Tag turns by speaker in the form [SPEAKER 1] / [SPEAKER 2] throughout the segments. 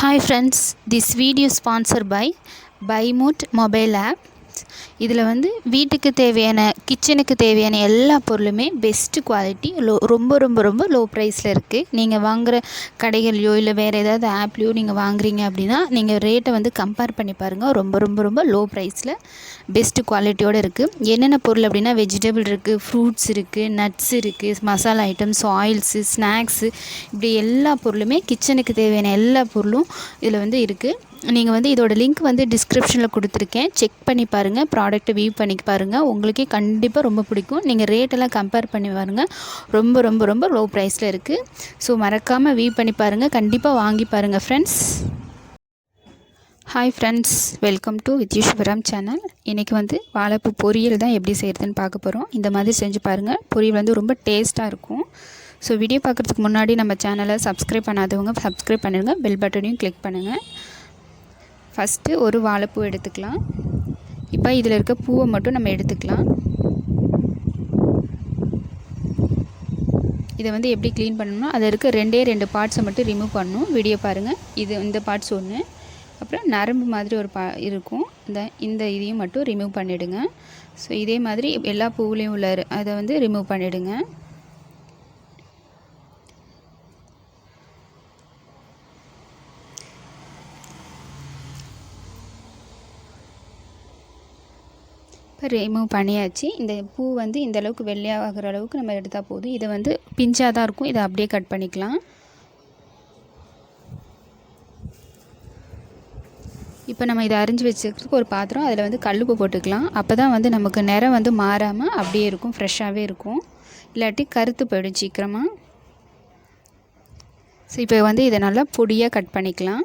[SPEAKER 1] Hi friends, this video is sponsored by Buymoot mobile app. இதில் வந்து வீட்டுக்கு தேவையான கிச்சனுக்கு தேவையான எல்லா பொருளுமே பெஸ்ட்டு குவாலிட்டி லோ ரொம்ப ரொம்ப ரொம்ப லோ ப்ரைஸில் இருக்குது நீங்கள் வாங்குகிற கடைகள்லையோ இல்லை வேறு ஏதாவது ஆப்லேயோ நீங்கள் வாங்குறீங்க அப்படின்னா நீங்கள் ரேட்டை வந்து கம்பேர் பண்ணி பாருங்கள் ரொம்ப ரொம்ப ரொம்ப லோ ப்ரைஸில் பெஸ்ட்டு குவாலிட்டியோடு இருக்குது என்னென்ன பொருள் அப்படின்னா வெஜிடபிள் இருக்குது ஃப்ரூட்ஸ் இருக்குது நட்ஸ் இருக்குது மசாலா ஐட்டம்ஸ் ஆயில்ஸு ஸ்நாக்ஸு இப்படி எல்லா பொருளுமே கிச்சனுக்கு தேவையான எல்லா பொருளும் இதில் வந்து இருக்குது நீங்கள் வந்து இதோட லிங்க் வந்து டிஸ்கிரிப்ஷனில் கொடுத்துருக்கேன். செக் பண்ணி பாருங்கள் ப்ராடக்ட்டை வியூ பண்ணி பாருங்கள் உங்களுக்கே கண்டிப்பாக ரொம்ப பிடிக்கும். நீங்கள் ரேட்டெல்லாம் கம்பேர் பண்ணி பாருங்கள் ரொம்ப ரொம்ப ரொம்ப லோ ப்ரைஸில் இருக்குது ஸோ மறக்காமல் வியூ பண்ணி பாருங்கள் கண்டிப்பாக வாங்கி பாருங்கள் friends hi friends welcome to Vidyuswaram channel இன்றைக்கி வந்து வாழைப்பூ பொரியல் தான் எப்படி செய்கிறதுன்னு பார்க்க போகிறோம் இந்த மாதிரி செஞ்சு பாருங்கள் பொரியல் வந்து ரொம்ப டேஸ்ட்டாக இருக்கும். ஸோ வீடியோ பார்க்குறதுக்கு முன்னாடி நம்ம சேனலை சப்ஸ்கிரைப் பண்ணாதவங்க சப்ஸ்கிரைப் பண்ணிடுங்க. பெல் பட்டனையும் கிளிக் பண்ணுங்கள் ஃபஸ்ட்டு ஒரு வாழைப்பூ எடுத்துக்கலாம். இப்போ இதில் இருக்க பூவை மட்டும் நம்ம எடுத்துக்கலாம். இதை வந்து எப்படி க்ளீன் பண்ணணும்னா அதில் இருக்க ரெண்டே ரெண்டு பார்ட்ஸை மட்டும் ரிமூவ் பண்ணணும். வீடியோ பாருங்கள் இது இந்த பார்ட்ஸ் ஒன்று அப்புறம் நரம்பு மாதிரி ஒரு பா இருக்கும். இந்த இந்த இதையும் மட்டும் ரிமூவ் பண்ணிவிடுங்க ஸோ இதே மாதிரி எல்லா பூவுலேயும் உள்ள அதை வந்து ரிமூவ் பண்ணிவிடுங்க இப்போ ரிமூவ் பண்ணியாச்சு. இந்த பூ வந்து இந்த அளவுக்கு வெள்ளையாகிற அளவுக்கு நம்ம எடுத்தால் போதும். இதை வந்து பிஞ்சாக தான் இருக்கும். இதை அப்படியே கட் பண்ணிக்கலாம். இப்போ நம்ம இதை அரிஞ்சு வச்சுக்கிறதுக்கு ஒரு பாத்திரம். அதில் வந்து கல்லுப்பு போட்டுக்கலாம். அப்போ தான் வந்து நமக்கு நிறம் வந்து மாறாமல் அப்படியே இருக்கும். ஃப்ரெஷ்ஷாகவே இருக்கும். இல்லாட்டி கருத்து போயிடும் சீக்கிரமாக ஸோ இப்போ வந்து இதை நல்லா பொடியாக கட் பண்ணிக்கலாம்.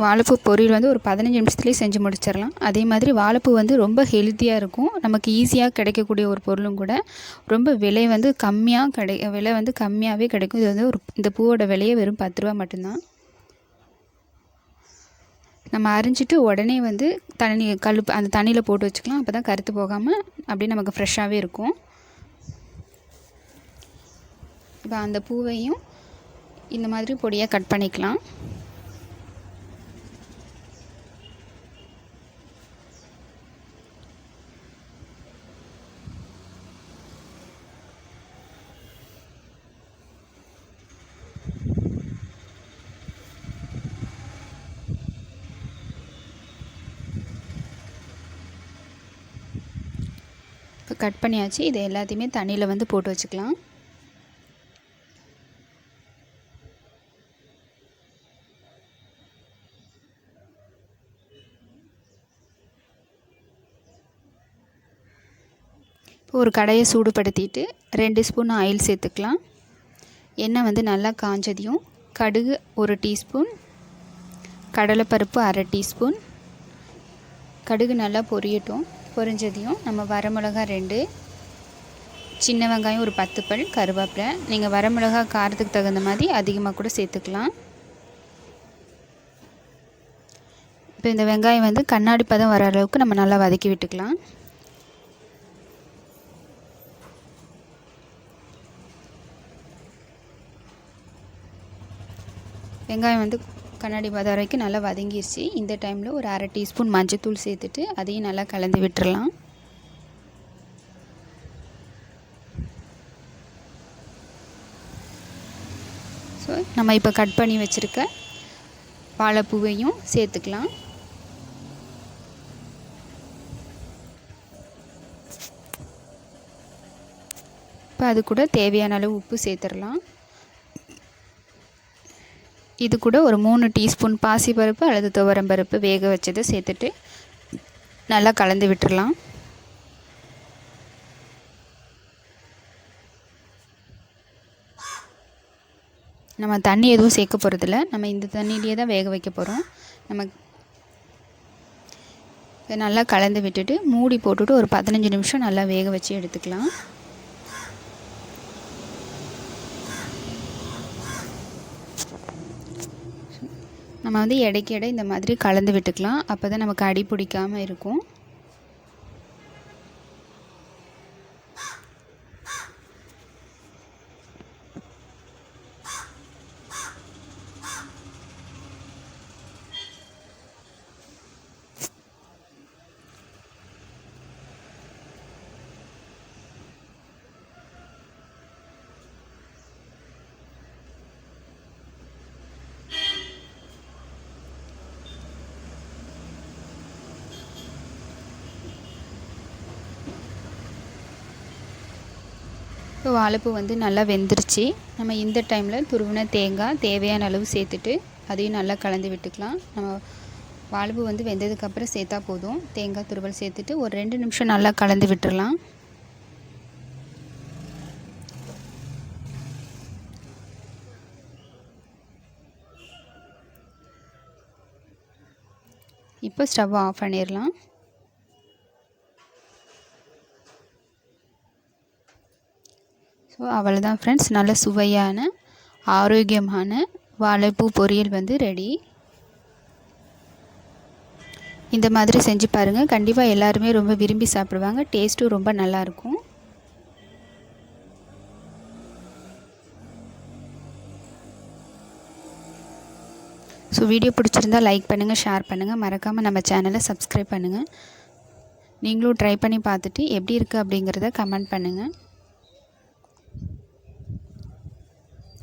[SPEAKER 1] வாழைப்பூ பொரியல் வந்து ஒரு பதினஞ்சு நிமிஷத்துலேயே செஞ்சு முடிச்சிடலாம். அதே மாதிரி வாழைப்பூ வந்து ரொம்ப ஹெல்த்தியாக இருக்கும். நமக்கு ஈஸியாக கிடைக்கக்கூடிய ஒரு பொருளும் கூட ரொம்ப விலை வந்து கம்மியாக கிடை விலை வந்து கம்மியாகவே கிடைக்கும். இது வந்து ஒரு இந்த பூவோட விலையே வெறும் பத்து ரூபா மட்டும்தான். நம்ம அரிஞ்சிட்டு உடனே வந்து தண்ணி கழுப்பு அந்த தண்ணியில் போட்டு வச்சுக்கலாம். அப்போ தான் கருத்து போகாமல் அப்படியே நமக்கு ஃப்ரெஷ்ஷாகவே இருக்கும். இப்போ அந்த பூவையும் இந்த மாதிரி பொடியாக கட் பண்ணிக்கலாம். கட் பண்ணியாச்சு. இதை எல்லாத்தையுமே தண்ணியில் வந்து போட்டு வச்சுக்கலாம். இப்போ ஒரு கடையை சூடுபடுத்திட்டு ரெண்டு ஸ்பூன் ஆயில் சேர்த்துக்கலாம். எண்ணெய் வந்து நல்லா காஞ்சதையும் கடுகு ஒரு டீஸ்பூன் கடலைப்பருப்பு அரை டீஸ்பூன் கடுகு நல்லா பொரியட்டும். பொரிஞ்சதையும் நம்ம வரமிளகா ரெண்டு சின்ன வெங்காயம் ஒரு பத்து பல் கருவேப்பிலை. நீங்கள் வரமிளகா காரத்துக்கு தகுந்த மாதிரி அதிகமாக கூட சேர்த்துக்கலாம். இப்போ இந்த வெங்காயம் வந்து கண்ணாடி பதம் வர அளவுக்கு நம்ம நல்லா வதக்கி விட்டுக்கலாம். வெங்காயம் வந்து கண்ணாடி பதம் வரைக்கும் நல்லா வதங்கிருச்சு. இந்த டைமில் ஒரு அரை டீஸ்பூன் மஞ்சத்தூள் சேர்த்துட்டு அதையும் நல்லா கலந்து விட்டுறலாம். ஸோ நம்ம இப்போ கட் பண்ணி வச்சுருக்க வாழைப்பூவையும் சேர்த்துக்கலாம். இப்போ அது கூட தேவையான அளவு உப்பு சேர்த்துடலாம் இது கூட ஒரு மூணு டீஸ்பூன் பாசிப்பருப்பு அல்லது துவரம்பருப்பு வேக வச்சதை சேர்த்துட்டு நல்லா கலந்து விட்டுடலாம் நம்ம தண்ணி எதுவும் சேர்க்க போகிறதில்ல நம்ம இந்த தண்ணியிலேயே தான் வேக வைக்க போகிறோம் நம்ம நல்லா கலந்து விட்டுட்டு மூடி போட்டுட்டு ஒரு பதினஞ்சு நிமிஷம் நல்லா வேக வச்சு எடுத்துக்கலாம். நம்ம வந்து இடைக்கு இடை இந்த மாதிரி கலந்து விட்டுக்கலாம். அப்போ தான் நமக்கு அடி பிடிக்காமல் இருக்கும். இப்போ வாழைப்பூ வந்து நல்லா வெந்துருச்சு. நம்ம இந்த டைமில் துருவின தேங்காய் தேவையான அளவு சேர்த்துட்டு அதையும் நல்லா கலந்து விட்டுக்கலாம். நம்ம வாழைப்பூ வந்து வெந்ததுக்கப்புறம் சேர்த்தா போதும். தேங்காய் துருவல் சேர்த்துட்டு ஒரு ரெண்டு நிமிஷம் நல்லா கலந்து விட்டுடலாம் இப்போ ஸ்டவ் ஆஃப் பண்ணிடலாம் ஸோ அவ்வளோதான் ஃப்ரெண்ட்ஸ் நல்ல சுவையான ஆரோக்கியமான வாழைப்பூ பொரியல் வந்து ரெடி இந்த மாதிரி செஞ்சு பாருங்கள் கண்டிப்பாக எல்லாருமே ரொம்ப விரும்பி சாப்பிடுவாங்க. டேஸ்ட்டும் ரொம்ப நல்லாயிருக்கும் ஸோ வீடியோ பிடிச்சிருந்தா லைக் பண்ணுங்கள் ஷேர் பண்ணுங்கள் மறக்காமல் நம்ம சேனலை சப்ஸ்கிரைப் பண்ணுங்கள் நீங்களும் ட்ரை பண்ணி பார்த்துட்டு எப்படி இருக்குது அப்படிங்கிறத கமெண்ட் பண்ணுங்கள்